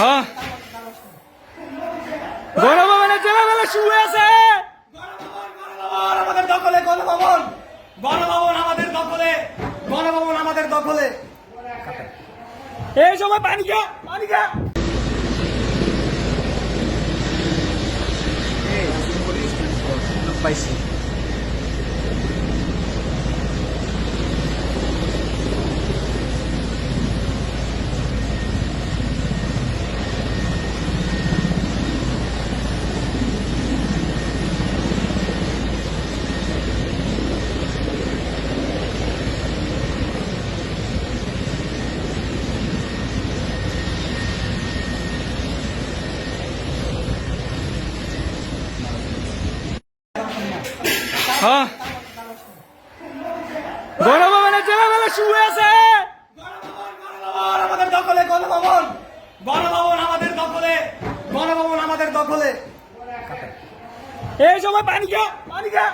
হ্যাঁ? গণভবনে ছেলেবেলা শুয়ে আছে। গণভবন আমাদের দখলে গণভবন গণভবন আমাদের দখলে গণভবন আমাদের দখলে। এই সময় পানি খা পানি খা। পাইছি হ্যাঁ। গণভবনে যেভাবে শুয়ে আছে আমাদের দখলে গণভবন। গণভবন আমাদের দখলে গণভবন আমাদের দখলে। এই সময় পানি খা পানি খা